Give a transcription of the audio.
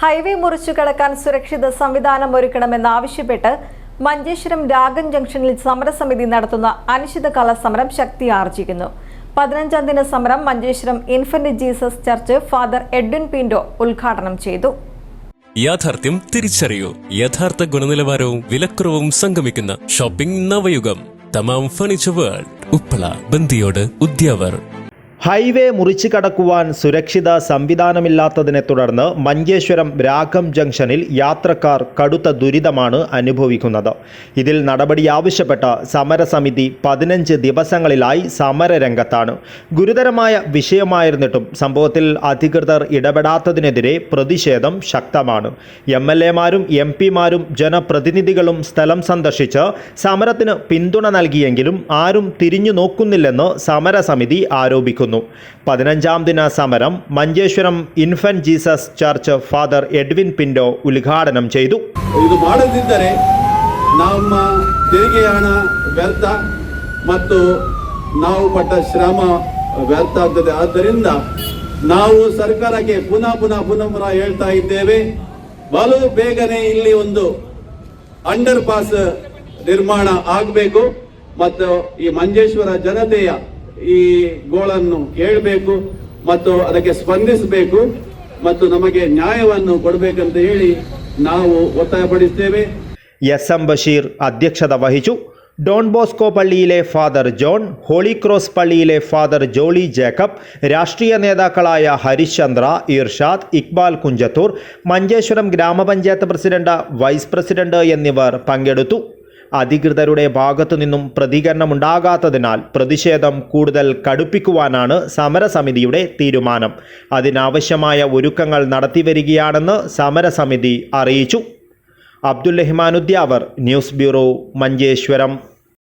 Highway മുറിച്ചു കടക്കാൻ സുരക്ഷിത സംവിധാനം ഒരുക്കണമെന്നാവശ്യപ്പെട്ട് മഞ്ചേശ്വരം രാഗൻ ജംഗ്ഷനിൽ സമരസമിതി നടത്തുന്ന അനിശ്ചിതകാല സമരം ശക്തിയാർജിക്കുന്നു പതിനഞ്ചാം ദിന സമരം Manjeshwaram infant Jesus church father Edwin Pinto ഉദ്ഘാടനം ചെയ്തു. യാഥാർത്ഥ്യം തിരിച്ചറിയൂ. യഥാർത്ഥ ഗുണനിലവാരവും വിലക്കുറവും സംഗമിക്കുന്ന shopping Navayugam. Thamam furniture world. Uppala Bandiyod Udyavar. Highway മുറിച്ചു കടക്കുവാൻ സുരക്ഷിത സംവിധാനമില്ലാത്തതിനെ തുടർന്ന് മഞ്ചേശ്വരം രാഗം ജംഗ്ഷനിൽ യാത്രക്കാർ കടുത്ത ദുരിതമാണ് അനുഭവിക്കുന്നത്. ഇതിൽ നടപടി ആവശ്യപ്പെട്ട സമരസമിതി പതിനഞ്ച് ദിവസങ്ങളിലായി സമരരംഗത്താണ്. ഗുരുതരമായ വിഷയമായിരുന്നിട്ടും സംഭവത്തിൽ അധികൃതർ ഇടപെടാത്തതിനെതിരെ പ്രതിഷേധം ശക്തമാണ്. എം എൽ എമാരും എം പിമാരും ജനപ്രതിനിധികളും സ്ഥലം സന്ദർശിച്ച് സമരത്തിന് പിന്തുണ നൽകിയെങ്കിലും ആരും തിരിഞ്ഞു നോക്കുന്നില്ലെന്ന് സമരസമിതി ആരോപിക്കുന്നു. പതിനഞ്ചാം ദിന സമരം Manjeshwaram infant Jesus church father Edwin Pinto ഉദ്ഘാടനം ചെയ്തു ಇದು ಮಾಡದಿದ್ದರೆ ನಮ್ಮ ತೆರಿಗೆ ಹಣ ವ್ಯರ್ಥ ಮತ್ತು ನಾವು ಪಟ್ಟ ಶ್ರಮ ವ್ಯರ್ಥ ಆಗ್ತದೆ ಆದ್ದರಿಂದ ನಾವು ಸರ್ಕಾರಕ್ಕೆ ಪುನಃ ಪುನಃ ಪುನಃ ಪುನಃ ಹೇಳ್ತಾ ಇದ್ದೇವೆ ಬಲು ಬೇಗನೆ ಇಲ್ಲಿ ಒಂದು ಅಂಡರ್ ಪಾಸ್ ನಿರ್ಮಾಣ ಆಗಬೇಕು ಮತ್ತು ಈ ಮಂಜೇಶ್ವರ ಜನತೆಯ ಈ ಗೋಳನ್ನು ಕೇಳಬೇಕು ಮತ್ತು ಅದಕ್ಕೆ ಸ್ಪಂದಿಸಬೇಕು ಮತ್ತು ನಮಗೆ ನ್ಯಾಯವನ್ನು ಕೊಡಬೇಕಂತ ಹೇಳಿ ನಾವು ಒತ್ತಾಯಪಡಿಸ್ತೇವೆ എസ് എം ബഷീർ അധ്യക്ഷത വഹിച്ചു ഡോൺ ബോസ്കോ പള്ളിയിലെ ഫാദർ ജോൺ ഹോളി ക്രോസ് പള്ളിയിലെ ഫാദർ ജോളി ജേക്കബ് രാഷ്ട്രീയ നേതാക്കളായ ഹരിശ്ചന്ദ്ര ഇർഷാദ് ഇക്ബാൽ കുഞ്ചത്തൂർ മഞ്ചേശ്വരം ഗ്രാമപഞ്ചായത്ത് പ്രസിഡന്റ് വൈസ് പ്രസിഡന്റ് എന്നിവർ പങ്കെടുത്തു അധികൃതരുടെ ഭാഗത്തുനിന്നും പ്രതികരണമുണ്ടാകാത്തതിനാൽ പ്രതിഷേധം കൂടുതൽ കടുപ്പിക്കുവാനാണ് സമരസമിതിയുടെ തീരുമാനം. അതിനാവശ്യമായ ഒരുക്കങ്ങൾ നടത്തിവരികയാണെന്ന് സമരസമിതി അറിയിച്ചു. Abdul റഹ്മാനുദ്യാവർ news bureau Manjeshwaram.